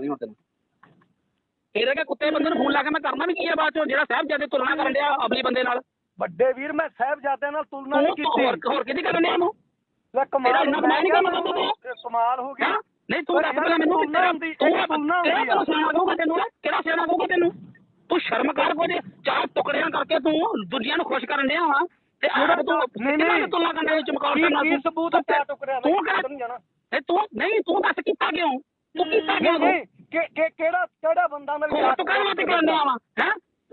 ਨਹੀਂ ਹੁਣ ਤੈਨੂੰ ਇਹਦੇ ਕੇ ਕੁੱਤੇ ਬੰਦੇ ਨੂੰ ਫੋਨ ਲਾ ਕੇ ਮੈਂ ਕਰਨਾ ਵੀ ਕੀ ਆ ਬਾਅਦ ਚੋਂ ਜਿਹੜਾ ਸਾਹਿਬ ਜਿਆਦੇ ਤੁਲਨਾ ਕਰਨ ਡਿਆ ਅਬਲੀ ਬੰਦੇ ਨਾਲ। ਵੱਡੇ ਵੀਰ ਮੈਂ ਸਾਹਿਬਜ਼ਾਦਿਆਂ ਨਾਲ ਤੁਲਨਾ ਨਹੀਂ ਤੂੰ ਹੋਰ ਕੀਤੀ। ਹੋਰ ਕਿਹਦੀ ਕਰਨ ਡਿਆ ਨੂੰ ਲੈ ਕਮਾਲ ਕਮਾਲ ਨਹੀਂ ਕਰਨਾ ਤੂੰ। ਇਹ ਕਮਾਲ ਹੋ ਹੈਂ? ਨਹੀਂ ਤੂੰ ਦੱਸ ਪਹਿਲਾਂ ਮੈਨੂੰ ਕਿ ਤੇਰਾ ਤੂੰ ਇਹ ਤੁਲਨਾ ਹੁੰਦੀ ਕਿਹੜਾ ਆ। ਸਿਆਣਾ ਕਹੂਗਾ ਤੈਨੂੰ? ਕਿਹੜਾ ਸਿਆਣਾ ਕਹੂਗਾ ਤੈਨੂੰ? ਤੂੰ ਸ਼ਰਮ ਕਰ ਕੋਈ ਚਾਰ ਟੁਕੜਿਆਂ ਕਰਕੇ ਤੂੰ ਦੂਜਿਆਂ ਨੂੰ ਖੁਸ਼ ਕਰਨ ਡਿਆ ਵਾ। ਤੇ ਆਪ ਤੂੰ ਨਹੀਂ, ਨਹੀਂ। ਨਾਲ ਤੁਲਨਾ ਕਰਨ ਵਿੱਚ ਕੀ ਨਾਲ ਕੀ ਸਬੂਤ ਹੈ ਦਾ ਤੂੰ ਕਿੱਧਰ ਕਰ ਨੂੰ ਜਾਣਾ। ਇਹ ਤੂੰ ਨਹੀਂ ਤੂੰ ਦੱਸ ਕੀਤਾ ਕਿਉਂ? ਤੂੰ ਕੀਤਾ ਨਹੀਂ ਕਿਉਂ ਨਹੀਂ ਕਿ ਕਿ ਕਿਹੜਾ ਕਿਹੜਾ ਬੰਦਾ ਮੇਰੇ ਹੋਰ ਤੂੰ ਕਾਹਦੇ ਵਾਸਤੇ ਕਰਨ ਡਿਆ ਵਾ? ਹੈ?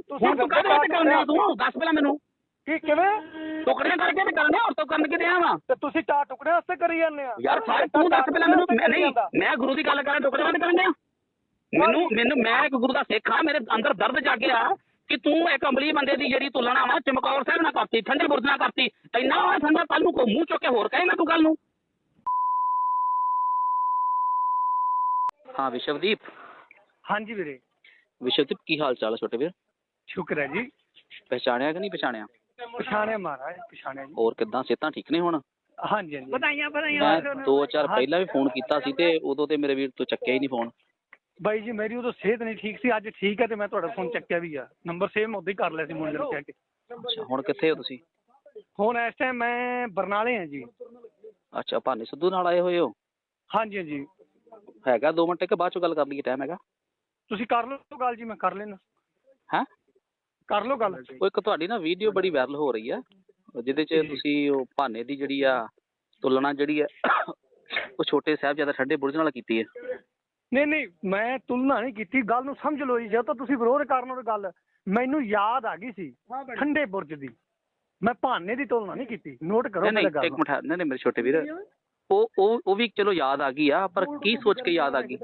ਤੁਸੀਂ ਹੁਣ ਤੂੰ ਕਾਹਦੇ ਵਾਸਤੇ ਕਰਨ ਡਿਆ ਤੂੰ ਦੱਸ ਪਹਿਲਾਂ ਮੈਨੂੰ। ਕੀ ਕਿਵੇਂ? ਟੁਕੜਿਆਂ ਕਰਕੇ ਤੇ ਕਰਨ ਡਿਆ ਹੋਰ ਤੂੰ ਕਰਨ ਕਿ ਡਿਆ ਵਾ? ਤੇ ਤੁਸੀਂ ਚਾਰ ਟੁਕੜਿਆਂ ਵਾਸਤੇ ਕਰੀ ਜਾਂਦੇ ਆ। ਯਾਰ ਸਾਰੇ ਤੂੰ ਦੱਸ ਪਹਿਲਾਂ ਮੈਨੂੰ। ਮੈਂ ਨਹੀਂ ਮੈਂ ਗੁਰੂ ਦੀ ਗੱਲ ਕਰਾਂ ਟੁਕੜੇ ਵਾਲੇ ਕਰਨ ਡਿਆ। ਮੈਨੂੰ ਮੈਨੂੰ ਮੈਂ ਇੱਕ ਗੁਰੂ ਦਾ ਸਿੱਖ ਹਾਂ ਮੇਰੇ ਅੰਦਰ ਦਰਦ ਜਾਗਿਆ ਕਿ ਤੂੰ ਇੱਕ ਅੰਬਲੀ ਬੰਦੇ ਦੀ ਜਿਹੜੀ ਤੁਲਨਾ ਵਾ ਚਮਕੌਰ ਸਾਹਿਬ ਨਾਲ ਕਰਤੀ ਠੰਡੇ ਬੁਰਜ ਨਾਲ ਕਰਤੀ ਇੰਨਾ ਵਾ ਠੰਡਾ ਕੱਲ ਨੂੰ ਕੋ ਮੂੰਹ ਚੁੱਕ ਕੇ ਹੋਰ ਕਹੇਗਾ ਤੂੰ ਕੱਲ ਨੂੰ? ਹਾਂ ਵਿਸ਼ਵਦੀਪ। ਹਾਂਜੀ ਵੀਰੇ। ਵਿਸ਼ਵਦੀਪ ਕੀ ਹਾਲ ਚਾਲ ਹੈ ਛੋਟੇ ਵੀਰ? ਸ਼ੁਕਰ ਹੈ ਜੀ। ਪਹਿਚਾਣਿਆ ਕਿ ਨਹੀਂ ਪਹਿਚਾਣਿਆ? ਪਛਾਣਿਆ ਮਹਾਰਾਜ ਪਛਾਣਿਆ ਜੀ। ਹੋਰ ਕਿੱਦਾਂ ਸਿਹਤਾਂ ਠੀਕ ਨੇ ਹੁਣ? ਹਾਂਜੀ ਹਾਂਜੀ। ਵਧਾਈਆਂ ਮੈਂ ਦੋ ਚਾਰ ਪਹਿਲਾਂ ਵੀ ਫੋਨ ਕੀਤਾ ਸੀ ਤੇ ਉਦੋਂ ਤੇ ਮੇਰੇ ਵੀਰ ਤੂੰ ਚੱਕਿਆ ਹੀ ਨਹੀਂ ਫੋਨ। ਬਾਈ ਜੀ ਮੇਰੀ ਉਦੋਂ ਸਿਹਤ ਨਹੀਂ ਠੀਕ ਸੀ ਅੱਜ ਠੀਕ ਹੈ ਤੇ ਮੈਂ ਤੁਹਾਡਾ ਫੋਨ ਚੱਕਿਆ ਵੀ ਆ। ਨੰਬਰ ਸੇਵ ਉਦੋਂ ਹੀ ਕਰ ਲਿਆ ਸੀ ਮੁੰਡੇ ਨੂੰ ਕਹਿ ਕੇ ਅੱਛਾ ਹੁਣ ਕਿੱਥੇ ਹੋ ਤੁਸੀਂ? ਹੁਣ ਇਸ ਟਾਈਮ ਮੈਂ ਬਰਨਾਲੇ ਹਾਂ ਜੀ। ਅੱਛਾ ਭਾਨੀ ਸਿੱਧੂ ਨਾਲ ਆਏ ਹੋਏ ਹੋ? ਹਾਂਜੀ ਹਾਂਜੀ। ਹੈਗਾ 2 ਮਿੰਟ ਕਿ ਬਾਅਦ ਚੋਂ ਗੱਲ ਕਰ ਲਈਏ ਟਾਈਮ ਹੈਗਾ। ਤੁਸੀਂ ਕਰ ਲਓ ਗੱਲ ਜੀ ਮੈਂ ਕਰ ਲੈਣਾ ਹੈਂ? ਕਰ ਲਓ ਗੱਲ। ਉਹ ਇੱਕ ਤੁਹਾਡੀ ਨਾ ਵੀਡੀਓ ਬੜੀ ਵਾਇਰਲ ਹੋ ਰਹੀ ਆ ਜਿਹਦੇ 'ਚ ਤੁਸੀਂ ਉਹ ਭਾਨੇ ਦੀ ਜਿਹੜੀ ਆ ਤੁਲਨਾ ਜਿਹੜੀ ਆ ਉਹ ਛੋਟੇ ਸਾਹਿਬਜ਼ਾਦਾ ਠੰਡੇ ਬੁਰਜ ਨਾਲ ਕੀਤੀ ਹੈ। ਨਹੀਂ ਨਹੀਂ ਮੈਂ ਤੁਲਨਾ ਨਹੀਂ ਕੀਤੀ ਗੱਲ ਨੂੰ ਸਮਝ ਲਓ ਜੀ ਜਦ ਤੋਂ ਤੁਸੀਂ ਵਿਰੋਧ ਕਰਨ ਉਹ ਗੱਲ। ਮੈਨੂੰ ਯਾਦ ਆ ਗਈ ਸੀ ਠੰਡੇ ਬੁਰਜ ਦੀ। ਮੈਂ ਭਾਨੇ ਦੀ ਤੁਲਨਾ ਨਹੀਂ ਕੀਤੀ ਨੋਟ ਕਰੋ ਨਹੀਂ ਨਹੀਂ ਪਹਿਲਾਂ ਗੱਲ ਇੱਕ ਮਿੰਟ ਨਹੀਂ ਨਹੀਂ ਮੇਰੇ ਛੋਟੇ ਵੀਰ। ਉਹ ਉਹ ਉਹ ਵੀ ਚਲੋ ਯਾਦ ਆ ਗਈ ਆ ਪਰ ਕੀ ਸੋਚ ਕੇ ਯਾਦ ਆ ਗਈ?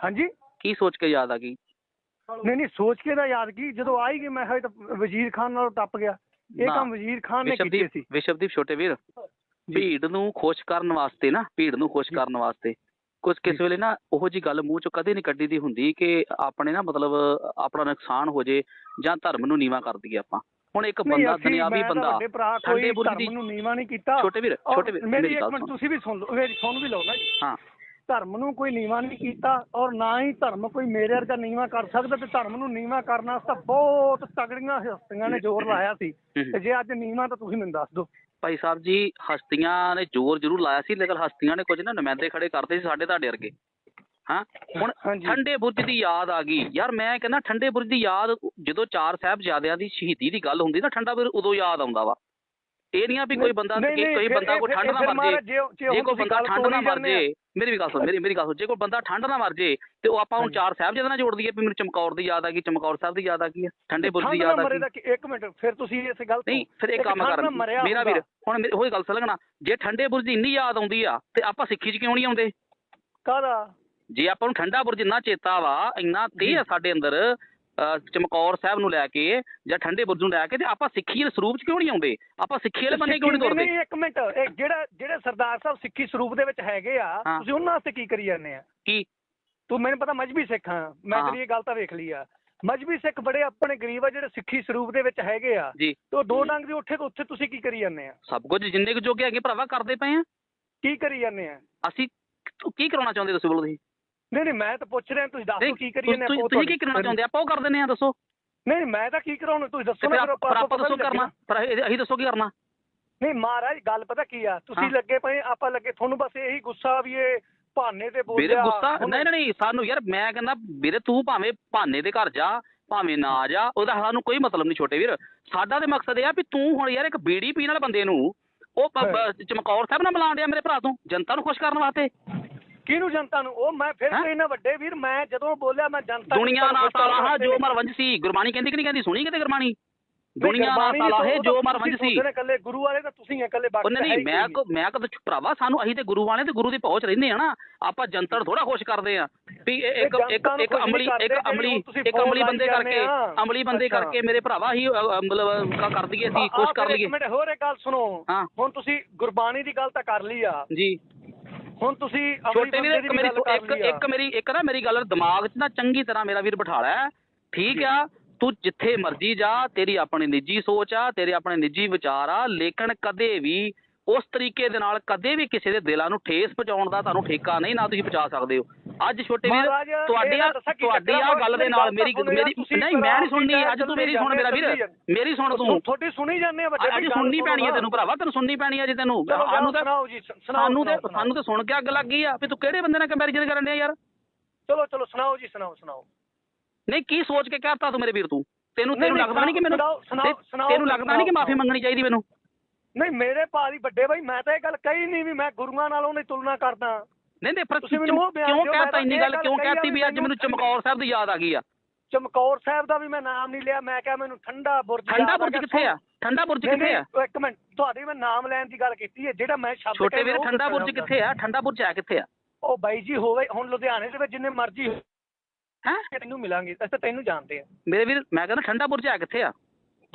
ਹਾਂਜੀ? ਕੀ ਸੋਚ ਕੇ ਯਾਦ ਆ ਗਈ? ਨਹੀਂ ਨਹੀਂ ਸੋਚ ਕੇ ਤਾਂ ਯਾਦ ਕੀ ਜਦੋਂ ਆਈ ਗਈ ਮੈਂ ਹਜੇ ਤਾਂ ਵਜ਼ੀਰ ਖਾਨ ਨਾਲ ਟੱਪ ਗਿਆ। ਇਹ ਕੰਮ ਵਜ਼ੀਰ ਖਾਨ ਨੇ ਕੀਤੇ ਸੀ। ਵਿਸ਼ਵਦੀਪ ਛੋਟੇ ਵੀਰ ਭੀੜ ਨੂੰ ਖੁਸ਼ ਕਰਨ ਵਾਸਤੇ ਨਾ ਭੀੜ ਨੂੰ ਖੁਸ਼ ਕਰਨ ਵਾਸਤੇ ਕੁਝ ਕਿਸੇ ਵੇਲੇ ਨਾ ਉਹੋ ਜੀ ਗੱਲ ਮੂੰਹ ਚੋਂ ਕਦੇ ਨਹੀਂ ਕੱਢੀ ਦੀ ਹੁੰਦੀ ਕਿ ਆਪਣੇ ਨਾ ਮਤਲਬ ਆਪਣਾ ਨੁਕਸਾਨ ਹੋ ਜੇ ਜਾਂ ਧਰਮ ਨੂੰ ਨੀਵਾ ਕਰ ਦਈਏ ਆਪਾਂ। ਹੁਣ ਇੱਕ ਬੰਦਾ ਦੁਨਿਆਵੀ ਬੰਦਾ ਠੰਡੇ ਬੁਰਜ ਦੀ ਨੂੰ ਨੀਵਾ ਨਹੀਂ ਕੀਤਾ। ਛੋਟੇ ਵੀਰ ਛੋਟੇ ਵੀਰ ਮੇਰੀ ਇੱਕ ਮਿੰਟ ਤੁਸੀਂ ਵੀ ਸੁਣ ਲਓ ਮੇਰੀ ਸੁਣ ਵੀ ਲਓ ਨਾ ਜੀ। ਹਾਂ। ਧਰਮ ਨੂੰ ਕੋਈ ਨੀਵਾ ਨਹੀਂ ਕੀਤਾ ਔਰ ਨਾ ਹੀ ਧਰਮ ਕੋਈ ਮੇਰੇ ਵਰਗਾ ਨੀਵਾ ਕਰ ਸਕਦਾ ਤੇ ਧਰਮ ਨੂੰ ਨੀਵਾ ਕਰਨ ਵਾਸਤੇ ਬਹੁਤ ਤਗੜੀਆਂ ਹਸਤੀਆਂ ਨੇ ਜ਼ੋਰ ਲਾਇਆ ਸੀ। ਤੇ ਜੇ ਅੱਜ ਨੀਵਾ ਤਾਂ ਤੁਸੀਂ ਮੈਨੂੰ ਦੱਸ ਦਿਓ। ਭਾਈ ਸਾਹਿਬ ਜੀ ਹਸਤੀਆਂ ਨੇ ਜ਼ੋਰ ਜ਼ਰੂਰ ਲਾਇਆ ਸੀ ਲੇਕਿਨ ਹਸਤੀਆਂ ਨੇ ਕੁਝ ਨਾ ਨੁਮਾਇੰਦੇ ਖੜੇ ਕਰਦੇ ਸੀ ਸਾਡੇ ਤੁਹਾਡੇ ਵਰਗੇ। ਹਾਂ ਹੁਣ। ਠੰਡੇ ਬੁਰਜ ਦੀ ਯਾਦ ਆ ਗਈ ਯਾਰ ਮੈਂ ਕਹਿੰਦਾ ਠੰਡੇ ਬੁਰਜ ਦੀ ਯਾਦ ਜਦੋਂ ਚਾਰ ਸਾਹਿਬਜ਼ਾਦਿਆਂ ਦੀ ਸ਼ਹੀਦੀ ਦੀ ਗੱਲ ਹੁੰਦੀ ਨਾ ਠੰਡਾ ਬੁਰਜ ਉਦੋਂ ਯਾਦ ਆਉਂਦਾ ਵਾ ਇਹ ਨਹੀਂ ਆ ਵੀ ਕੋਈ ਬੰਦਾ ਕੋਈ ਬੰਦਾ ਫਿਰ- ਠੰਡ ਨਾ ਮਰ ਜੇ ਜੇ- ਕੋਈ ਬੰਦਾ ਠੰਡ ਨਾ ਮਰ ਜਾਂਦੇ। ਜੇ ਮੇਰੀ ਵੀ ਗੱਲ ਸੁਣ ਮੇਰੀ ਮੇਰੀ ਗੱਲ ਸੁਣ ਜੇ ਕੋਈ ਬੰਦਾ ਠੰਡ ਨਾ ਮਰ ਜੇ ਤੇ ਉਹ ਆਪਾਂ ਹੁਣ। ਚਾਰ ਸਾਹਿਬਜ਼ਾਦਿਆਂ ਨਾਲ ਜੋੜ ਦਈਏ ਵੀ ਮੈਨੂੰ ਚਮਕੌਰ ਦੀ ਯਾਦ ਆ ਗਈ ਚਮਕੌਰ ਸਾਹਿਬ ਦੀ ਯਾਦ ਆ ਗਈ ਠੰਡੇ ਬੁਰਜ ਦੀ ਯਾਦ ਆ ਗਈ ਕਿ- ਇੱਕ ਮਿੰਟ ਫਿਰ ਤੁਸੀਂ ਇਸ ਗੱਲ ਤੋਂ ਨਹੀਂ ਫਿਰ ਇੱਕ ਕੰਮ ਕਰ ਮੇਰਾ ਵੀਰ। ਹੁਣ ਮੇਰੀ ਉਹੀ ਗੱਲ ਸਮਝਣਾ ਜੇ ਠੰਡੇ ਬੁਰਜ ਦੀ ਇੰਨੀ ਯਾਦ ਆਉਂਦੀ ਆ ਤੇ ਆਪਾਂ ਸਿੱਖੀ 'ਚ ਕਿਉਂ ਨਹੀਂ ਆਉਂਦੇ ਕਾਹਦਾ ਜੇ ਆਪਾਂ ਨੂੰ ਠੰਡਾ ਬੁਰਜ ਇੰਨਾ ਚੇਤਾ ਵਾ ਇੰਨਾ ਤੇ ਆ ਸਾਡੇ ਅੰਦਰ ਚਮਕੌਰ ਸਾਹਿਬ ਨੂੰ ਲੈ ਕੇ ਜਾਂ ਠੰਡੇ ਬੁਰਜ ਨੂੰ ਲੈ ਕੇ ਤੇ ਆਪਾਂ ਸਿੱਖੀ ਦੇ ਸਰੂਪ 'ਚ ਕਿਉਂ ਨਹੀਂ ਆਉਂਦੇ? ਆਪਾਂ ਸਿੱਖੀ ਵਾਲੇ ਬੰਦੇ ਕਿਉਂ ਨਹੀਂ ਤੁਰਦੇ? ਨਹੀਂ ਇੱਕ ਮਿੰਟ ਇਹ ਜਿਹੜਾ ਜਿਹੜੇ ਸਰਦਾਰ ਸਾਹਿਬ ਸਿੱਖੀ ਸਰੂਪ ਦੇ ਵਿੱਚ ਹੈਗੇ ਆ। ਤੁਸੀਂ ਉਹਨਾਂ ਵਾਸਤੇ ਕੀ ਕਰੀ ਜਾਂਦੇ ਆ? ਕੀ? ਤੂੰ ਮੈਨੂੰ ਪਤਾ ਮਜਬੀ ਸਿੱਖ ਹਾਂ ਮੈਂ। ਤੇਰੀ ਇਹ ਗੱਲ ਤਾਂ ਵੇਖ ਲਈ ਆ। ਮਜਬੀ ਸਿੱਖ ਬੜੇ ਆਪਣੇ ਗਰੀਬ ਆ ਜਿਹੜੇ ਸਿੱਖੀ ਸਰੂਪ ਦੇ ਵਿੱਚ ਹੈਗੇ ਆ। ਤੇ ਉਹ ਦੋ ਡੰਗ ਦੇ ਉੱਥੇ ਤੋਂ ਉੱਥੇ ਤੁਸੀਂ ਕੀ ਕਰੀ ਜਾਂਦੇ ਆ? ਸਭ ਕੁਝ ਜਿੰਨੇ ਕੁ ਜੋਗੇ ਹੈਗੇ ਭਰਾਵਾ ਕਰਦੇ ਪਏ ਆ। ਕੀ ਕਰੀ ਜਾਂਦੇ ਆ? ਅਸੀਂ ਤੂੰ ਕੀ ਕਰਾਉਣਾ ਚਾਹੁੰਦੇ ਤੁਸੀਂ ਬੋਲੋ ਤੁਸੀਂ? ਨਹੀਂ ਨਹੀਂ ਮੈਂ ਤਾਂ ਪੁੱਛ ਰਿਹਾ ਤੁਸੀਂ ਦੱਸੋ ਕੀ ਕਰੀ ਤੁਸੀਂ- ਜਾਂਦੇ ਆ ਤੁਸੀਂ ਕੀ ਕਰਾਉਣਾ ਚਾਹੁੰਦੇ ਆ? ਆਪਾਂ ਉਹ ਕਰ ਦਿੰਦੇ ਆ ਦੱਸੋ। ਨਹੀਂ ਮੈਂ ਤਾਂ ਕੀ ਕਰਾਉਣਾ ਤੁਸੀਂ ਦੱਸੋ ਨਾ ਆਪ- ਫਿਰ ਆਪਾਂ ਦੱਸੋ ਕਰਨਾ। ਪਰ ਅਸੀਂ ਦੱਸੋ ਕੀ ਕਰਨਾ। ਨਹੀਂ ਮਹਾਰਾਜ ਗੱਲ ਪਤਾ ਕੀ ਆ ਤੁਸੀਂ। ਲੱਗੇ ਪਏ ਆਪਾਂ ਲੱਗੇ ਤੁਹਾਨੂੰ ਬਸ ਇਹੀ ਗੁੱਸਾ ਵੀ ਇਹ ਭਾਨੇ ਤੇ ਬੋਲਿਆ ਵੀਰੇ ਗੁੱਸਾ ਨਹੀਂ ਨਹੀਂ ਸਾਨੂੰ ਯਾਰ ਮੈਂ ਕਹਿੰਦਾ ਵੀਰੇ ਤੂੰ ਭਾਵੇਂ ਭਾਨੇ ਦੇ ਘਰ ਜਾ ਭਾਵੇਂ ਨਾ ਜਾ ਉਹਦਾ ਸਾਨੂੰ ਕੋਈ ਮਤਲਬ ਨਹੀਂ ਛੋਟੇ ਵੀਰ। ਸਾਡਾ ਤੇ ਮਕਸਦ ਇਹ ਆ ਵੀ ਤੂੰ ਹੁਣ ਯਾਰ ਇੱਕ ਬੀੜੀ ਪੀਣ ਵਾਲੇ ਬੰਦੇ ਨੂੰ ਉਹ ਚਮਕੌਰ ਸਾਹਿਬ ਨਾਲ ਮਿਲਾਉਣ ਡਿਆ ਮੇਰੇ ਭਰਾ ਤੂੰ ਜਨਤਾ ਨੂੰ ਖੁਸ਼ ਕਰਨ ਵਾਸਤੇ। ਕਿਹਨੂੰ ਜਨਤਾ ਨੂੰ? ਉਹ ਮੈਂ ਫਿਰ ਹੈਂ? ਤੇ ਇਹਨਾਂ ਵੱਡੇ ਵੀਰ ਮੈਂ ਜਦੋਂ ਬੋਲਿਆ ਮੈਂ ਜਨਤਾ ਦੁਨੀਆ ਨਾਲ ਸਾਲਾ ਹੈ ਜੋ ਵਾਸਤੇ- ਮਰਵੰਜ ਸੀ। ਗੁਰਬਾਣੀ ਕਹਿੰਦੀ ਕਿ ਨਹੀਂ ਕਹਿੰਦੀ? ਸੁਣੀ ਕਿਤੇ ਗੁਰਬਾਣੀ? ਦੁਨੀਆ ਨਾਲ ਸਾਲਾ ਹੈ ਜੋ ਤੁਸੀਂ ਮਰਵੰਜ ਸੀ। ਸੋਚਦੇ ਨੇ ਇਕੱਲੇ ਗੁਰੂ ਵਾਲੇ ਤਾਂ ਤੁਸੀਂ ਆ ਇਕੱਲੇ ਬਾਕੀ ਤਾਂ ਹੈ ਨਹੀਂ ਹੀ ਮੈਂ ਕੋਈ ਕੋ ਮੈਂ ਕਦੋਂ ਭਰਾਵਾ ਸਾਨੂੰ ਅਸੀਂ ਤੇ ਗੁਰੂ ਵਾਲੇ ਤੇ ਗੁਰੂ ਦੀ ਪਹੁੰਚ ਰਹਿੰਦੇ ਆ ਨਾ। ਆਪਾਂ ਜਨਤਾ ਨੂੰ ਥੋੜਾ ਖੁਸ਼ ਕਰਦੇ ਆ। ਵੀ ਇਹ ਇੱਕ ਇਹ ਇੱਕ ਜਨਤਾ ਨੂੰ ਇੱਕ ਖੁਸ਼ ਅਮਲੀ ਇੱਕ ਅਮਲੀ ਤੁਸੀਂ ਇੱਕ ਅਮਲੀ ਲਾਈ ਬੰਦੇ ਜਾਂਦੇ ਕਰਕੇ ਆ। ਅਮਲੀ ਬੰਦੇ ਅੱਛਾ। ਕਰਕੇ ਮੇਰੇ ਭਰਾਵਾ ਹੀ ਮਤਲਬ ਕ- ਕਰ ਦਈਏ ਅਸੀਂ ਖੁਸ਼ ਕਰ ਲਈਏ। ਮਿੰਟ ਹੋਰ ਇੱਕ ਗੱਲ ਸੁਣੋ। ਹਾਂ। ਹੁਣ ਤੁਸੀਂ ਗੁਰਬਾਣੀ ਦੀ ਗੱਲ ਤਾਂ ਕਰ ਲਈ ਆ। ਜੀ। ਹੁਣ ਤੁਸੀਂ ਛੋਟੇ ਵੀਰ ਇੱਕ ਮੇਰੀ ਇੱਕ। ਇੱਕ ਮੇਰੀ ਇੱਕ ਨਾ ਮੇਰੀ ਗੱਲ ਦਿਮਾਗ 'ਚ ਨਾ ਚੰਗੀ ਤਰ੍ਹਾਂ ਮੇਰਾ ਵੀਰ ਬਿਠਾ ਲੈ। ਠੀਕ ਆ ਤੂੰ ਜਿੱਥੇ ਮਰਜ਼ੀ ਜਾ ਤੇਰੀ ਆਪਣੀ ਨਿੱਜੀ ਸੋਚ ਆ ਤੇਰੇ ਆਪਣੇ ਨਿੱਜੀ ਵਿਚਾਰ ਆ ਲੇਕਿਨ ਕਦੇ ਵੀ ਉਸ ਤਰੀਕੇ ਦੇ ਨਾਲ ਕਦੇ ਵੀ ਕਿਸੇ ਦੇ ਦਿਲਾਂ ਨੂੰ ਠੇਸ ਪਹੁੰਚਾਉਣ ਦਾ ਤੁਹਾਨੂੰ ਠੇਕਾ ਨਹੀਂ ਨਾ ਤੁਸੀਂ ਪਹੁੰਚਾ ਸਕਦੇ ਹੋ। ਅੱਜ ਛੋਟੇ ਵੀਰ ਤੁਹਾਡੀ ਤੁਹਾਡੀ ਆ ਗੱਲ ਦੇ ਨਾਲ ਮੇਰੀ ਮੇਰੀ ਨਹੀਂ ਮੈਂ ਨਹੀਂ ਸੁਣਨੀ ਅੱਜ ਤੂੰ ਮੇਰੀ ਸੁਣ ਮੇਰਾ ਵੀਰ ਮੇਰੀ ਸੁਣ ਤੂੰ। ਤੁਹਾਡੀ ਸੁਣੀ ਜਾਂਦੇ ਆ ਵੱਡੇ ਅੱਜ ਸੁਣਨੀ ਪੈਣੀ ਹੈ ਤੈਨੂੰ ਭਰਾਵਾ ਤੈਨੂੰ ਸੁਣਨੀ ਪੈਣੀ ਹੈ ਜੀ ਤੈਨੂੰ। ਸਾਨੂੰ ਤਾਂ ਸਾਨੂੰ ਤੇ ਸਾਨੂੰ ਤੇ ਸੁਣ ਕੇ ਅੱਗ ਲੱਗ ਗਈ ਆ। ਵੀ ਤੂੰ ਕਿਹੜੇ ਬੰਦੇ ਨਾਲ ਕੰਪੈਰੀਜ਼ਨ ਕਰਨ ਡਿਆ ਯਾਰ? ਚਲੋ ਚਲੋ ਸੁਣਾਓ ਜੀ ਸੁਣਾਓ ਸੁਣਾਓ। ਨਹੀਂ ਕੀ ਸੋਚ ਕੇ ਕਹਿਤਾ ਤੂੰ ਮੇਰੇ ਵੀਰ ਤੂੰ? ਤੈਨੂੰ ਤੈਨੂੰ ਲੱਗਦਾ ਨਹੀਂ ਕਿ ਮੈਨੂੰ ਤੈਨੂੰ ਲੱਗਦਾ ਨਹੀਂ ਕਿ ਮਾਫੀ। ਮੰਗਣੀ ਚਾਹੀਦੀ ਮੈਨੂੰ? ਨਹੀਂ ਮੇਰੇ ਭਾਜੀ ਵੱਡੇ ਬਾਈ ਮੈਂ ਤਾਂ ਇਹ ਗੱਲ ਕਹੀ ਨਹੀਂ ਵੀ ਮੈਂ ਗੁਰੂਆਂ ਨਾਲੋਂ ਨਹੀਂ ਤੁਲਨਾ ਕਰਦਾ। ਨਹੀਂ ਨਹੀਂ ਪਰ ਕਿਉਂ ਕਹਿਤਾ ਇੰਨੀ ਗੱਲ? ਕਿਉਂ ਕਹਿਤੀ ਵੀ ਅੱਜ ਮੈਨੂੰ ਚਮਕੌਰ ਸਾਹਿਬ ਦੀ ਯਾਦ ਆ ਗਈ ਆ? ਚਮਕੌਰ ਸਾਹਿਬ ਦਾ ਵੀ ਮੈਂ ਨਾਮ ਨਹੀਂ ਲਿਆ ਮੈਂ ਕਿਹਾ ਮੈਨੂੰ ਠੰਡਾ ਬੁਰਜ ਠੰਡਾ ਬੁਰਜ। ਕਿੱਥੇ ਆ? ਠੰਡਾ ਬੁਰਜ ਕਿੱਥੇ ਆ? ਇੱਕ ਮਿੰਟ ਤੁਹਾਡੀ ਮੈਂ ਨਾਮ ਲੈਣ ਦੀ ਗੱਲ ਕੀਤੀ ਹੈ ਜਿਹੜਾ ਮੈਂ ਸ਼ਬਦ ਛੋਟੇ ਵੀਰ ਠੰਡਾ ਬੁਰਜ। ਕਿੱਥੇ ਆ? ਠੰਡਾ ਬੁਰਜ ਆ ਕਿੱਥੇ ਆ? ਉਹ ਬਾਈ ਜੀ ਹੋਵੇ ਹੁਣ ਲੁਧਿਆਣੇ ਦੇ ਵਿੱਚ ਜਿੰਨੇ ਮਰਜ਼ੀ ਹੋ? ਤੈਨੂੰ ਮਿਲਾਂਗੇ ਅਸੀਂ ਤੈਨੂੰ ਜਾਣਦੇ ਆ। ਮੇਰੇ ਵੀਰ ਮੈਂ ਕਹਿੰਦਾ ਠੰਡਾ ਬੁਰਜ ਆ ਕਿੱਥੇ ਆ?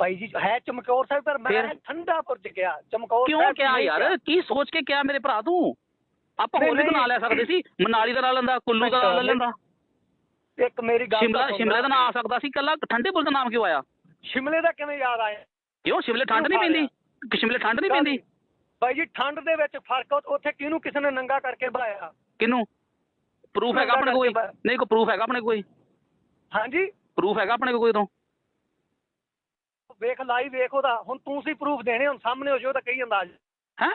ਬਾਈ ਜੀ ਹੈ ਚਮਕੌਰ ਸਾਹਿਬ ਪਰ ਮੈਂ? ਠੰਡਾ ਬੁਰਜ ਗਿਆ ਚਮਕੌਰ ਕਿਉਂ ਕਿਹਾ ਯਾਰ? ਕੀ ਸੋਚ ਕੇ ਕਿਹਾ ਮੇਰੇ ਭਰਾ ਤੂੰ? ਆਪਾਂ ਹੋਰ ਵੀ ਬਣਾ ਲੈ ਸਕਦੇ ਸੀ ਮਨਾਲੀ ਦਾ ਨਾਂ ਲੈਂਦਾ ਕੁੱਲੂ ਦਾ ਨਾਂ ਲੈ ਲੈਂਦਾ। ਇੱਕ ਮੇਰੀ ਗੱਲ ਸ਼ਿਮਲਾ ਤਾਂ ਸ਼ਿਮਲੇ ਦਾ। ਨਾਂ ਆ ਸਕਦਾ ਸੀ ਕੱਲਾ ਠੰਡੇ ਬੁਰਜ ਦਾ ਨਾਮ ਕਿਉਂ ਆਇਆ? ਸ਼ਿਮਲੇ ਦਾ ਕਿਵੇਂ ਯਾਦ ਆਇਆ? ਕਿਉਂ? ਸ਼ਿਮਲੇ ਠੰਡ ਨਹੀਂ ਪੈਂਦੀ? ਸ਼ਿਮਲੇ ਠੰਡ ਨਹੀਂ ਪੈਂਦੀ? ਬਾਈ ਜੀ ਠੰਡ ਦੇ ਵਿੱਚ ਫ਼ਰਕ ਉੱਥੇ ਕਿਹਨੂੰ ਕਿਸੇ ਨੇ ਨੰਗਾ ਕਰਕੇ ਬਾਇਆ ਕਿਨੂੰ ਪ੍ਰੂਫ ਹੈਗਾ ਆਪਣੇ ਕੋਈ ਨਹੀਂ ਕੋਈ ਪ੍ਰੂਫ ਹੈਗਾ ਆਪਣੇ ਕੋਈ ਹਾਂਜੀ? ਪ੍ਰੂਫ ਹੈਗਾ ਆਪਣੇ ਕੋਈ ਤੋਂ ਵੇਖ ਲਾਈ ਵੇਖ ਉਹਦਾ। ਹੁਣ ਤੂੰ ਸੀ ਪ੍ਰੂਫ ਦੇਣੇ ਹੁਣ ਸਾਹਮਣੇ ਹੋ ਜਾਓ ਤਾਂ ਕਹੀ ਅੰਦਾਜ਼ ਹੈ?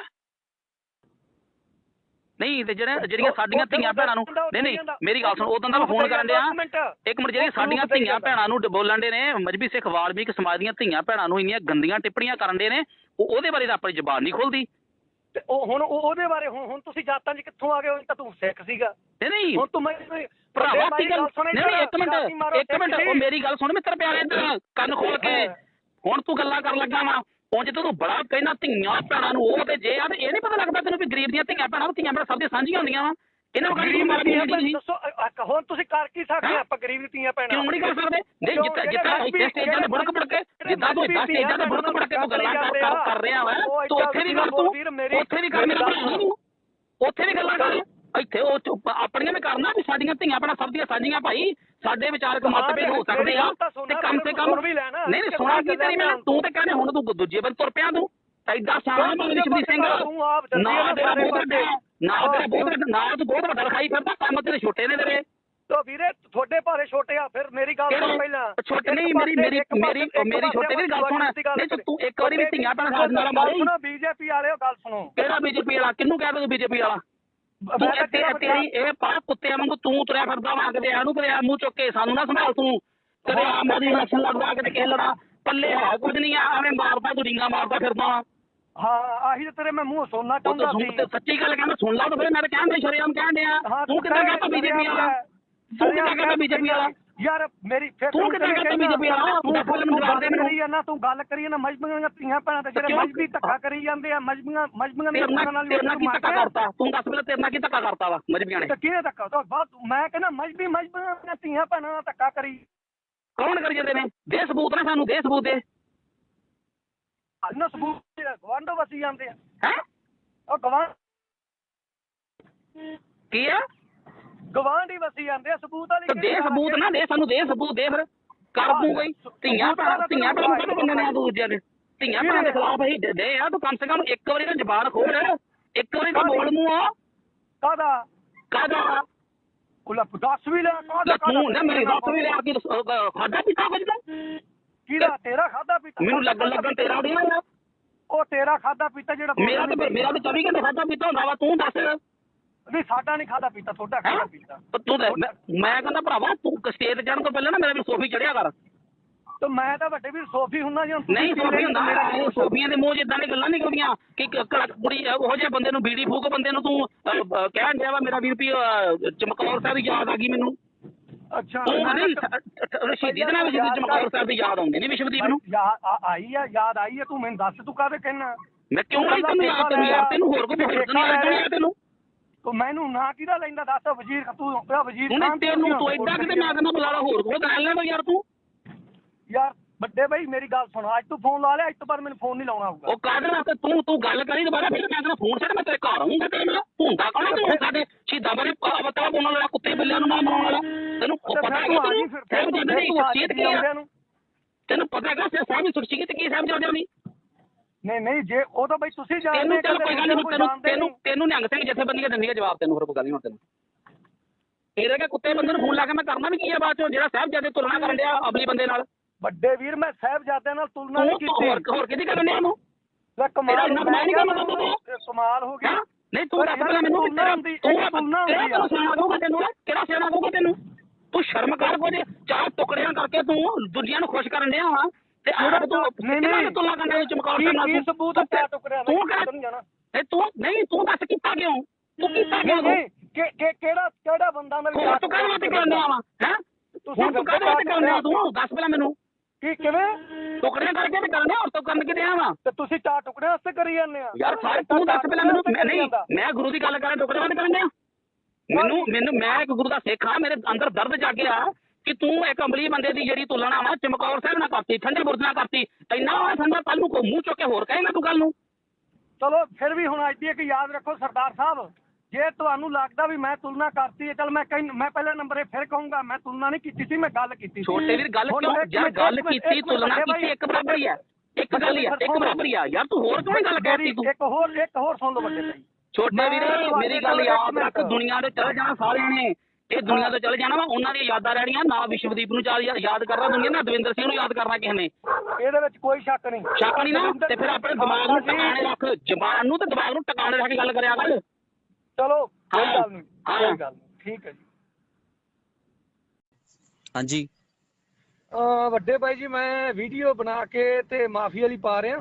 ਨਹੀਂ ਤੇ ਜਿਹੜੇ ਜਿਹੜੀਆਂ ਸਾਡੀਆਂ ਧੀਆਂ ਭੈਣਾਂ ਨੂੰ ਨਹੀਂ ਨਹੀਂ। ਮੇਰੀ ਗੱਲ ਸੁਣ ਉਦੋਂ ਦਾ ਫੋਨ ਕਰਨ ਜਾਂਦਾ, ਡਿਆ। ਇੱਕ ਮਿੰਟ। ਜਿਹੜੀਆਂ ਸਾਡੀਆਂ ਧੀਆਂ। ਭੈਣਾਂ ਨੂੰ ਬੋਲਣ ਦੇ ਨੇ ਮਜਬੀ ਸਿੱਖ ਵਾਲਮੀਕ ਸਮਾਜ ਦੀਆਂ ਧੀਆਂ ਭੈਣਾਂ ਨੂੰ ਇੰਨੀਆਂ ਗੰਦੀਆਂ ਟਿੱਪਣੀਆਂ ਕਰਨ ਦੇ ਨੇ ਉਹ ਉਹਦੇ ਬਾਰੇ ਤਾਂ ਆਪਣੀ ਜ਼ਬਾਨ ਨਹੀਂ ਖੋਲਦੀ। ਤੇ ਉਹ ਹੁਣ ਉਹ- ਉਹਦੇ ਬਾਰੇ ਹੁਣ ਹੁਣ ਤੁਸੀਂ ਜਾਤਾਂ 'ਚ ਕਿੱਥੋਂ ਆ ਗਏ ਹੋ? ਤਾਂ ਤੂੰ ਸਿੱਖ ਸੀਗਾ। ਨਹੀਂ ਨਹੀਂ। ਹੁਣ ਤੂੰ ਮੈਂ ਭਰਾਵਾ ਕੀ ਗੱਲ? ਨਹੀਂ ਨਹੀਂ, ਇੱਕ ਮਿੰਟ ਇੱਕ ਮਿੰਟ ਉਹ ਮੇਰੀ ਗੱਲ ਸੁਣ ਮਿੱਤਰ ਪਿਆਰੇ ਕੰਨ ਖੋਲ ਕੇ। ਹੁਣ ਤੂੰ ਗੱਲਾਂ ਕਰਨ ਲੱਗਾ ਵਾ। ਜਦੋਂ ਤੂੰ ਬੜਾ ਕਹਿਣਾ ਧੀਆਂ ਭੈਣਾਂ ਨੂੰ ਉਹ ਤੇ ਜੇ ਆ ਤੇ ਇਹ ਨਹੀਂ ਪਤਾ ਲੱਗਦਾ ਤੈਨੂੰ ਵੀ ਗਰੀਬ ਦੀਆਂ ਧੀਆਂ ਭੈਣਾਂ ਧੀਆਂ ਭੈਣਾਂ ਸਭ ਦੀਆਂ ਸਾਂਝੀਆਂ ਹੁੰਦੀਆਂ ਵਾ। ਇਹਨਾਂ ਨੂੰ ਗਰੀਬ ਮਾਰਦੀ ਨਹੀਂ ਦੱਸੋ ਅ- ਹੁਣ ਤੁਸੀਂ ਕਰ ਕੀ ਸਕਦੇ ਆ ਆਪਾਂ ਗਰੀਬ ਦੀ ਧੀਆਂ ਭੈਣਾਂ ਕਿਉਂ ਨਹੀਂ ਕਰ ਸਕਦੇ? ਨਹੀਂ? ਜਿੱਥੇ ਜਿੱਥੇ ਇੱਥੇ ਸਟੇਜਾਂ ਤੇ ਬੁੜਕ ਬੁੜਕ ਕੇ ਜਿੱਦਾਂ ਤੂੰ ਇੱਦਾਂ ਸਟੇਜਾਂ ਤੇ ਬੁੜਕ ਬੁੜਕ ਕੇ ਤੂੰ ਗੱਲਾਂ ਕਰ ਕਰ- ਕਰ ਰਿਹਾ ਵਾ। ਤੂੰ ਉੱਥੇ ਵੀ ਕਰ ਤੂੰ। ਉੱਥੇ ਵੀ ਕਰ ਮੇਰਾ ਭਰਾ ਉੱਥੇ ਵੀ ਗੱਲਾਂ ਕਰ। ਇੱਥੇ ਉਹ ਚੁੱਪ ਆਪਣੀਆਂ ਵੀ ਕਰਨਾ ਵੀ ਸਾਡੀਆਂ ਧੀਆਂ ਭੈਣਾਂ ਸਭ ਦੀਆਂ ਸਾਂਝੀਆਂ ਭਾਈ। ਸਾਡੇ ਵਿਚਾਰਕ ਮਤਭੇਦ ਹੋ ਸਕਦੇ ਆ ਤੇ ਕਮ ਸੇ ਕਮ ਨਹੀਂ ਨਹੀਂ ਸੁਣਾ ਕੀ ਤੇਰੀ ਮੈਂ ਤੂੰ ਤੇ ਕਹਿੰਦੇ ਹੁਣ ਤੂੰ ਦੂਜੇ ਬੰਦੇ ਤੁਰ ਪਿਆ ਤੂੰ ਐਡਾ ਸਿਆਣਾ ਮਨ ਵਿੱਚ ਸਿੰਘ। ਨਾ ਤੇਰਾ ਬਹੁਤ ਵੱਡਾ। ਨਾ ਤੇਰਾ ਬਹੁਤ ਵੱਡਾ ਨਾ ਤੂੰ ਬਹੁਤ ਵੱਡਾ ਲਿਖਾਈ ਫਿਰਦਾ ਕੰਮ ਤੇਰੇ ਛੋਟੇ ਨੇ ਤੇਰੇ। ਤੋ ਵੀਰੇ ਤੁਹਾਡੇ ਭਾਰੇ ਛੋਟੇ ਆ ਫਿਰ ਮੇਰੀ ਗੱਲ ਸੁਣ ਪਹਿਲਾਂ। ਛੋਟੇ ਨਹੀਂ ਮੇਰੀ ਮੇਰੀ ਮੇਰੀ ਮੇਰੀ ਛੋਟੇ ਵੀ ਗੱਲ ਸੁਣ। ਨਹੀਂ ਤੂੰ- ਇੱਕ ਵਾਰੀ ਵੀ ਧੀਆਂ ਭੈਣਾਂ ਨਾਲ ਮਾਰੀ ਸੁਣੋ ਬੀਜੇਪੀ ਵਾਲਿਓ ਗੱਲ ਸੁਣੋ। ਕਿਹੜਾ ਬੀਜੇਪੀ ਵਾਲਾ? ਕਿਹਨੂੰ ਕਹਿ ਦੋ ਬੀਜੇਪੀ ਵਾਲਾ? ਤੂੰ ਇੱਥੇ ਤੇਰੀ ਇਹ ਪਾ ਕੁੱਤਿਆਂ ਵਾਂਗੂ ਤੂੰ ਤੁਰਿਆ ਫਿਰਦਾ ਵਾ ਕਿਤੇ ਇਹਨੂੰ ਕਰਿਆ ਮੂੰਹ ਚੁੱਕ ਕੇ ਸਾਨੂੰ ਨਾ ਸੰਭਾਲ ਤੂੰ। ਕਦੇ ਆ ਮੋਦੀ ਇਲੈਕਸ਼ਨ ਲੜਦਾ ਕਿਤੇ ਕਿਸੇ ਲੜਾ। ਪੱਲੇ ਹੈ ਕੁਝ ਨਹੀਂ ਆ ਐਵੇਂ ਮਾਰਦਾ ਤੂੰ ਡੀਂਗਾ ਮਾਰਦਾ ਫਿਰਦਾ ਹਾਂ ਆਹੀ ਤਾਂ ਤੇਰੇ ਮੈਂ ਮੂੰਹ ਸੁਣਨਾ ਤਾਂ ਚਾਹੁੰਦਾ ਸੀ। ਤੇ ਸੱਚੀ ਗੱਲ ਕਹਿੰਦਾ ਸੁਣ ਲਾ ਤਾਂ ਫਿਰ ਮੈਂ ਤਾਂ ਕਹਿਣ ਦੇ ਸ਼ਰੇਆਮ ਕਹਿਣ ਡਿਆ। ਹਾਂ, ਤੂੰ ਕਿੱਦਾਂ ਕਹਿੰਦਾ ਬੀਜੇਪੀ ਵਾਲਾ? ਤੂੰ ਕਿੱਦਾਂ ਕਹਿੰਦਾ ਬੀਜੇਪੀ ਵਾਲਾ? ਯਾਰ ਮੇਰੀ ਫਿਰ ਤੂੰ ਕਿੱਦਾਂ ਕਹਿੰਦਾ? BJP ਵਾਲਾ? ਤੂੰ ਤੂੰ ਗੱਲ ਮੈਨੂੰ ਜਵਾਬ ਦੇ ਮੈਨੂੰ। ਕਰੀ ਜਾਂਦਾ ਤੂੰ ਗੱਲ ਕਰੀ ਜਾਂਦਾ ਮਜਬੀਆਂ ਦੀਆਂ ਧੀਆਂ ਭੈਣਾਂ ਤੇ ਜਿਹੜੇ? ਮਜਬੀ ਧੱਕਾ ਕਰੀ ਜਾਂਦੇ ਆ ਮਜਬੀਆਂ ਮਜਬੀਆਂ ਤੇਰੇ ਧੀਆਂ ਨਾਲ ਨਾਲ ਤੇਰੇ ਨਾਲ ਕੀ ਧੱਕਾ ਕਰਤਾ? ਤੂੰ ਦੱਸ ਪਹਿਲਾਂ ਤੇਰੇ ਨਾਲ ਕੀ ਧੱਕਾ ਕਰਤਾ ਵਾ ਮਜਬੀਆਂ ਨੇ? ਤੇ ਕਿਹਨੇ ਧੱਕਾ ਤਾਂ ਬਾਤ ਮੈਂ ਕਹਿੰਦਾ ਮਜਬੀ ਮਜਬੀਆਂ ਦੀਆਂ ਧੀਆਂ ਭੈਣਾਂ ਨਾਲ ਧੱਕਾ ਕਰੀ। ਕੌਣ ਕਰੀ ਜਾਂਦੇ ਨੇ? ਦੇ ਸਬੂਤ ਨੇ ਸਾਨੂੰ ਦੇ ਸਬੂਤ ਦੇ। ਅੰਨ ਸਬੂਤ ਗਵਾਂਡੋ ਵਸੀ ਜਾਂਦੇ ਆ। ਹੈ? ਉਹ ਗਵਾਂ ਕੀ ਆ? ਗਵਾਂਢੀ ਵਸੀ ਜਾਂਦੇ ਆ ਸਬੂਤ ਵਾਲੀ ਤੇ ਦੇ ਸਬੂਤ ਨਾ ਦੇ ਸਾਨੂੰ ਦੇ ਸਬੂਤ ਦੇ ਫਿਰ। ਕਰ ਦੂੰ ਕੋਈ ਧੀਆਂ ਭੈਣਾਂ ਧੀਆਂ ਭੈਣਾਂ ਨੂੰ ਬੰਦੇ ਨੇ ਆ ਦੂਜਿਆਂ ਦੇ ਧੀਆਂ ਭੈਣਾਂ ਦੇ ਖਿਲਾਫ ਅਸੀਂ ਦੇ- ਆ ਤੂੰ ਕਮ ਸੇ ਕਮ ਇੱਕ ਵਾਰੀ ਤਾਂ ਜ਼ਬਾਨ ਖੋਲ ਇੱਕ ਵਾਰੀ ਤਾਂ ਬੋਲ ਮੂੰਹ ਆ। ਕਾਦਾ ਕਾਹਦਾ? ਕੁਲਾ 10 ਵੀ ਲੈ ਕਾਦਾ ਤੂੰ ਨਾ ਮੇਰੀ ਦੱਸ ਵੀ ਲਿਆ ਕਿ ਖਾਦਾ ਪੀਤਾ ਕੁਝ ਤਾਂ? ਕਿਹਦਾ? ਤੇਰਾ ਖਾਦਾ ਪੀਤਾ? ਮੈਨੂੰ ਲੱਗਣ ਲੱਗਣ ਤੇਰਾ ਉਹਦੀ ਉਹ ਤੇਰਾ ਖਾਦਾ ਪੀਤਾ ਜਿਹੜਾ ਮੇਰਾ ਤੇ ਮੇਰਾ ਤੇ 24 ਘੰਟੇ ਖਾਦਾ ਪੀਤਾ ਹੁੰਦਾ ਵਾ ਤੂੰ ਦੱਸ। ਨਹੀਂ ਸਾਡਾ ਨਹੀਂ ਖਾਦਾ ਪੀਤਾ ਤੁਹਾਡਾ ਖਾਦਾ? ਪੀਤਾ। ਤੂੰ ਦੱਸ, ਮੈਂ ਮੈਂ ਕਹਿੰਦਾ ਭਰਾਵਾ ਤੂੰ ਸਟੇਜ ਚੜਨ ਤੋਂ ਪਹਿਲਾਂ ਨਾ ਮੇਰੇ ਵੀ ਸੋਫੀ ਚੜਿਆ ਕਰ। ਤੇ ਮੈਂ ਤਾਂ ਵੱਡੇ ਵੀਰ ਸੋਫੀ ਹੁੰਨਾ ਜੀ ਹੁਣ ਤੁਸੀਂ ਨਹੀਂ ਸੋਫੀ ਹੁੰਦਾ ਮੇਰਾ ਇਹ ਸੋਫੀਆਂ ਦੇ ਮੂੰਹ 'ਚ ਇਦਾਂ ਦੀਆਂ ਗੱਲਾਂ ਨਿਕਲਦੀਆਂ ਕਿ ਕ- ਕੜਕ ਕੁੜੀ ਉਹੋ ਜਿਹੇ ਬੰਦੇ ਨੂੰ ਬੀੜੀ ਫੂਕ ਬੰਦੇ ਨੂੰ ਤੂੰ ਅਹ, ਅਹ, ਕਹਿਣ ਡਿਆ ਵਾ ਮੇਰਾ ਵੀਰ ਵੀ ਅਹ, ਚਮਕੌਰ ਸਾਹਿਬ ਦੀ ਯਾਦ ਆ ਗਈ ਮੈਨੂੰ। ਅੱਛਾ ਤੂੰ ਮੈਂ ਨਹੀਂ ਤਾਂ- ਦੇ ਨਾਲ ਵੀ ਜਦੋਂ ਚਮਕੌਰ ਸਾਹਿਬ ਦੀ ਯਾਦ ਆਉਂਦੀ ਨਹੀਂ ਵਿਸ਼ਵਦੀਪ ਨੂੰ। ਯਾ- ਆ- ਆਈ ਆ ਯਾਦ ਆਈ ਆ ਤੂੰ ਮੈਨੂੰ ਦੱਸ ਤੂੰ ਕਾਹਦੇ ਕਹਿਣਾ? ਮੈਂ ਕਿਉਂ ਨਹੀਂ ਤੈਨੂੰ ਯਾਦ ਤੈਨੂੰ ਯਾਰ ਤੈਨੂੰ ਹੋਰ ਕੋਈ ਹੋਰ ਨਹੀਂ ਲੱਗਣੀ ਤੈਨੂੰ? ਤੂੰ ਮੈਨੂੰ ਨਾ ਕਿਹਦਾ ਲੈਂਦਾ ਦੱਸ ਵਜ਼ੀਰ ਤੂੰ ਪਿਆ ਵਜ਼ੀਰ ਤੂੰ ਖਾਨ ਤੈਨੂੰ ਤੂੰ ਐਡਾ ਕਿਤੇ ਮੈਂ ਕਹਿੰਦਾ ਬੁਲਾ ਲਾ ਹੋਰ ਕੋਈ ਗੱਲ ਲੈਣਾ ਯਾਰ ਤੂੰ? ਯਾਰ ਵੱਡੇ ਬਾਈ ਮੇਰੀ ਗੱਲ ਸੁਣ ਅੱਜ ਤੂੰ ਫੋਨ ਲਾ ਲਿਆ ਅੱਜ ਤੋਂ ਬਾਅਦ ਮੈਨੂੰ ਫੋਨ ਨਹੀਂ ਲਾਉਣਾ ਹੋਊਗਾ। ਉਹ ਕਾਹਦੇ ਵਾਸਤੇ ਤੂੰ ਤੂੰ ਗੱਲ ਕਰੀ ਦੁਬਾਰਾ ਫਿਰ ਮੈਂ ਕਹਿੰਦਾ ਫੋਨ ਛੱਡ ਮੈਂ ਤੇਰੇ ਘਰ ਆਉਂਗਾ ਤੇਰੇ ਨਾਲ। ਹੁੰਦਾ ਕੌਣ ਤੂੰ? ਸਾਡੇ ਸ਼ਹੀਦਾਂ ਬਾਰੇ ਬਤਾ ਬੋਲਣ ਵਾਲਾ ਕੁੱਤੇ ਬਿੱਲਿਆਂ ਨੂੰ ਮਾਰਨ ਵਾਲਾ। ਤੈਨੂੰ ਤੇ ਪਤਾ ਹੈ ਤੂੰ ਤੂੰ ਜਾਂਦੇ ਤੂੰ ਕੀ ਨੂੰ। ਤੈਨੂੰ ਪਤਾ ਹੈਗਾ ਸੇ ਦੀ ਸ਼ਖਸੀਅਤ ਕੀ ਸਾਹਿਬ ਜਾਂਦੇ ਨਹੀਂ ਨਹੀਂ ਨਹੀਂ ਜੇ ਉਹ ਤਾਂ ਬਈ ਤੁਸੀਂ ਜਾਣਦੇ ਤੈਨੂੰ ਚੱਲ ਕੋਈ ਗੱਲ ਨਹੀਂ ਤੈਨੂੰ ਤੈਨੂੰ। ਤੈਨੂੰ ਨਿਹੰਗ ਸਿੰਘ ਜਥੇਬੰਦੀਆਂ ਦਿੰਦੀਆਂ ਜਵਾਬ ਤੈਨੂੰ ਹੋਰ ਕੋਈ ਗੱਲ ਨਹੀਂ ਹੁਣ ਤੈਨੂੰ। ਇਹਦੇ ਕੇ ਕੁੱਤੇ ਬੰਦੇ ਨੂੰ ਫੋਨ ਲਾ ਕੇ ਮੈਂ ਕਰਨਾ ਵੀ ਕੀ ਆ ਬਾਅਦ ਚੋਂ ਜਿਹੜਾ ਸਾਹਿਬ ਜਿਆਦੇ ਤੁਲਨਾ ਕਰਨ ਡਿਆ ਅਬਲੀ ਬੰਦੇ ਨਾਲ। ਵੱਡੇ ਵੀਰ ਮੈਂ ਸਾਹਿਬਜ਼ਾਦਿਆਂ ਨਾਲ ਤੁਲਨਾ ਨਹੀਂ ਤੂੰ ਕੀਤੀ। ਹੋਰ ਹੋਰ ਕਿਹਦੀ ਕਰਨ ਡਿਆ ਨੂੰ ਲੈ ਕਮਾਲ ਮੈਂ ਨਹੀਂ ਕਰਨਾ ਤੂੰ। ਕਮਾਲ ਹੋ ਹੈਂ? ਗਈ ਨਹੀਂ ਤੂੰ ਦੱਸ ਪਹਿਲਾਂ ਮੈਨੂੰ ਤੁਲਨਾ ਤੂੰ ਤੁਲਨਾ ਆ। ਸਿਆਣਾ ਕਹੂਗਾ ਤੈਨੂੰ? ਕਿਹੜਾ ਸਿਆਣਾ ਕਹੂਗਾ ਤੈਨੂੰ? ਤੂੰ ਸ਼ਰਮ ਕਰ ਕੋਈ ਚਾਰ ਟੁਕੜਿਆਂ ਕਰਕੇ ਤੂੰ ਦੁਨੀਆ ਨੂੰ ਖੁਸ਼ ਕਰਨ ਡਿਆ ਵਾ। ਤੇ ਆਪ ਤੂੰ ਨਹੀਂ ਨਹੀਂ। ਨਾਲ ਤੁਲਨਾ ਕਰਨ ਡਿਆ ਚਮਕੌਰ ਨਾਲ ਕੀ ਤੂੰ? ਸਬੂਤ ਟੁਕੜਿਆਂ ਦਾ ਤੂੰ ਜਾਣਾ। ਇਹ ਤੂੰ ਨਹੀਂ ਤੂੰ ਦੱਸ ਕੀਤਾ ਕਿਉਂ? ਤੂੰ ਕੀਤਾ ਨਹੀਂ ਕਿਉਂ? ਤੂੰ? ਨਹੀਂ। ਕਿ ਕਿਹੜਾ ਕਿਹੜਾ ਬੰਦਾ ਮੇਰੇ ਹੋਰ ਤੂੰ ਕਾਹਦੇ ਵਾਸਤੇ ਕਰਨ ਡਿਆ ਵਾ? ਹੈ? ਤੁਸੀਂ ਤੂੰ ਕਾਹਦੇ ਵਾਸਤੇ ਕਰਨ ਡਿਆ ਤੂੰ? ਦੱਸ ਪਹਿਲਾਂ ਮੈਨੂੰ। ਕੀ ਕਿਵੇਂ? ਟੁਕੜਿਆਂ ਕਰਕੇ ਤੇ ਕਰਨ ਹੋਰ ਤੂੰ ਕਰਨ ਕਿ ਡਿਆ ਵਾ? ਤੇ ਤੁਸੀਂ ਚਾਰ ਟੁਕੜਿਆਂ ਵਾਸਤੇ ਕਰੀ ਜਾਂਦੇ ਆ। ਯਾਰ ਸਾਰੇ ਤੂੰ ਦੱਸ ਪਹਿਲਾਂ ਮੈਨੂੰ ਮੈਂ ਨਹੀਂ ਮੈਂ ਗੁਰੂ ਦੀ ਗੱਲ ਕਰਾਂ ਟੁਕੜੇ ਵਾਸਤੇ ਕਰਨ ਡਿਆ। ਮੈਨੂੰ ਮੈਨੂੰ ਮੈਂ ਇੱਕ ਗੁਰੂ ਦਾ ਸਿੱਖ ਹਾਂ ਮੇਰੇ ਅੰਦਰ ਦਰਦ ਜਾਗਿਆ। ਕਿ ਤੂੰ ਇੱਕ ਅਮਲੀ ਬੰਦੇ ਦੀ ਜਿਹੜੀ ਤੁਲਨਾ ਵਾ ਚਮਕੌਰ ਸਾਹਿਬ ਨਾਲ ਕਰਤੀ ਠੰਡੇ ਬੁਰਜ ਨਾਲ ਕਰਤੀ ਇੰਨਾ ਹੋਇਆ ਸੰਦਾ ਕੱਲ ਨੂੰ ਕੋਈ ਮੂੰਹ ਚੁੱਕ ਕੇ ਹੋਰ ਕਹੇਗਾ ਤੂੰ ਕੱਲ ਨੂੰ? ਚਲੋ ਫਿਰ ਵੀ ਹੁਣ ਅੱਜ ਦੀ ਇੱਕ ਯਾਦ ਰੱਖੋ ਸਰਦਾਰ ਸਾਹਿਬ ਜੇ ਤੁਹਾਨੂੰ ਲੱਗਦਾ ਵੀ ਮੈਂ ਤੁਲਨਾ ਕਰਤੀ ਹੈ ਚਲ ਮੈਂ ਕਹਿ ਮੈਂ ਪਹਿਲੇ ਨੰਬਰ ਇਹ ਫਿਰ ਕਹੂੰਗਾ ਮੈਂ ਤੁਲਨਾ ਨਹੀਂ ਕੀਤੀ ਸੀ ਮੈਂ ਗੱਲ ਕੀਤੀ ਸੀ। ਛੋਟੇ ਵੀਰ ਗੱਲ ਕਿਉਂ? ਯਾਰ ਗੱਲ ਕੀਤੀ ਤੁਲਨਾ ਕੀਤੀ ਇੱਕ ਬਰਾਬਰ ਹੀ ਆ। ਇੱਕ ਗੱਲ ਹੀ ਆ ਇੱਕ ਬਰਾਬਰ ਹੀ ਆ। ਯਾਰ ਤੂੰ ਹੋਰ ਕਿਉਂ ਗੱਲ ਕਹਿਤੀ ਤੂੰ? ਇੱਕ ਹੋਰ ਇੱਕ ਹੋਰ ਸੁਣ ਲਓ ਭਾਈ ਛੋਟੇ ਵੀਰੇ ਮੇਰੀ ਗੱਲ ਯਾਦ ਰੱਖ। ਦੁਨੀਆ ਦੇ ਚਲੇ ਜਾਣਾ ਸਾਰਿਆਂ ਨੇ। ਇਹ ਦੁਨੀਆ ਤੋਂ ਚਲੇ ਜਾਣਾ ਵਾ ਉਹਨਾਂ ਦੀਆਂ ਯਾਦਾਂ ਰਹਿਣੀਆਂ ਨਾ ਵਿਸ਼ਵਦੀਪ ਨੂੰ ਯਾਦ ਯਾਦ ਕਰਨਾ ਦੁਨੀਆ ਨਾ ਦਵਿੰਦਰ ਸਿੰਘ ਨੂੰ ਯਾਦ ਕਰਨਾ ਕਿਸੇ ਨੇ। ਇਹਦੇ ਵਿੱਚ ਕੋਈ ਸ਼ੱਕ ਨਹੀਂ। ਸ਼ੱਕ ਨਹੀਂ ਨਾ ਤੇ ਫਿਰ ਆਪਣੇ ਦਿਮਾਗ ਨੂੰ ਟਿਕਾਣੇ ਰੱਖ ਜ਼ਬਾਨ ਨੂੰ ਤੇ ਦਿਮਾਗ ਨੂੰ ਟਿਕਾਣੇ ਰੱਖ ਕੇ ਗੱਲ ਕਰਿਆ ਕਰ। ਚਲੋ ਕੋਈ ਹਾਂ, ਗੱਲ ਨਹੀਂ ਹਾਂ। ਕੋਈ ਗੱਲ ਨਹੀਂ ਠੀਕ ਹੈ ਜੀ। ਹਾਂਜੀ। ਵੱਡੇ ਭਾਈ ਜੀ ਮੈਂ ਵੀਡੀਓ ਬਣਾ ਕੇ ਤੇ ਮਾਫੀ ਵਾਲੀ ਪਾ ਰਿਹਾ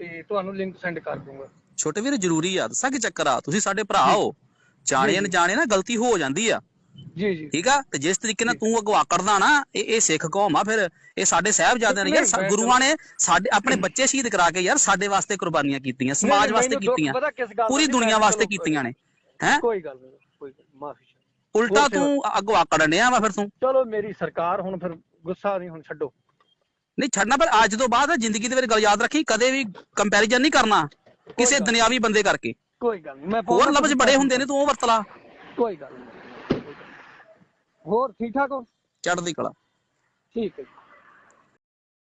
ਤੇ ਤੁਹਾਨੂੰ ਲਿੰਕ ਸੈਂਡ ਕਰ ਦੂੰਗਾ। ਛੋਟੇ ਵੀਰ ਜ਼ਰੂਰੀ ਆ ਦੱਸਾਂ ਕੀ ਚੱਕਰ ਆ। ਤੁਸੀਂ ਸਾਡੇ ਭਰਾ ਹੋ। ਜਾਣੇ ਅਣਜਾਣੇ ਨਾ ਗਲਤੀ ਹੋ ਜਾਂਦੀ ਆ। ਜੀ ਜੀ। ਠੀਕ ਆ? ਤੇ ਜਿਸ ਤਰੀਕੇ ਨਾਲ ਤੂੰ ਅਗਵਾ ਕਰਦਾ ਨਾ ਇਹ ਇਹ ਸਿੱਖ ਕੌਮ ਆ ਫਿਰ ਇਹ ਸਾਡੇ ਸਾਹਿਬਜ਼ਾਦਿਆਂ ਨੇ ਯਾਰ ਗੁਰੂਆਂ ਨੇ ਸਾਡੇ ਆਪਣੇ ਬੱਚੇ ਸ਼ਹੀਦ ਕਰਾ ਕੇ ਯਾਰ ਸਾਡੇ ਵਾਸਤੇ ਕੁਰਬਾਨੀਆਂ ਕੀਤੀਆਂ ਸਮਾਜ ਵਾਸਤੇ ਕੀਤੀਆਂ ਪੂਰੀ ਦੁਨੀਆ ਵਾਸਤੇ ਕੀਤੀਆਂ ਨੇ ਹੈ? ਕੋਈ ਗੱਲ ਨਹੀਂ ਕੋਈ ਮਾਫੀ ਉਲਟਾ ਤੂੰ ਅਗਵਾ ਕਰਨ ਡਿਆ ਵਾ ਫਿਰ ਤੂੰ। ਚਲੋ ਮੇਰੀ ਸਰਕਾਰ ਹੁਣ ਫਿਰ ਗੁੱਸਾ ਨਹੀਂ ਹੁਣ ਛੱਡੋ। ਨਹੀਂ ਛੱਡਣਾ ਪਰ ਅੱਜ ਤੋਂ ਬਾਅਦ ਜ਼ਿੰਦਗੀ ਦੇ ਵਿੱਚ ਗੱਲ ਯਾਦ ਰੱਖੀ ਕਦੇ ਵੀ ਕੰਪੈਰੀਜ਼ਨ ਨਹੀਂ ਕਰਨਾ ਕਿਸੇ ਦੁਨਿਆਵੀ ਬੰਦੇ ਕਰਕੇ। ਕੋਈ ਗੱਲ ਨਹੀਂ ਮੈਂ ਹੋਰ ਲਫ਼ਜ਼ ਬੜੇ ਹੁੰਦੇ ਨੇ ਤੂੰ ਉਹ ਵਰਤਲਾ ਕੋਈ ਗੱਲ ਨਹੀਂ। ਹੋਰ ਠੀਕ ਠਾਕ ਹੋ? ਚੜ੍ਹਦੀ ਕਲਾ। ਠੀਕ ਹੈ ਜੀ।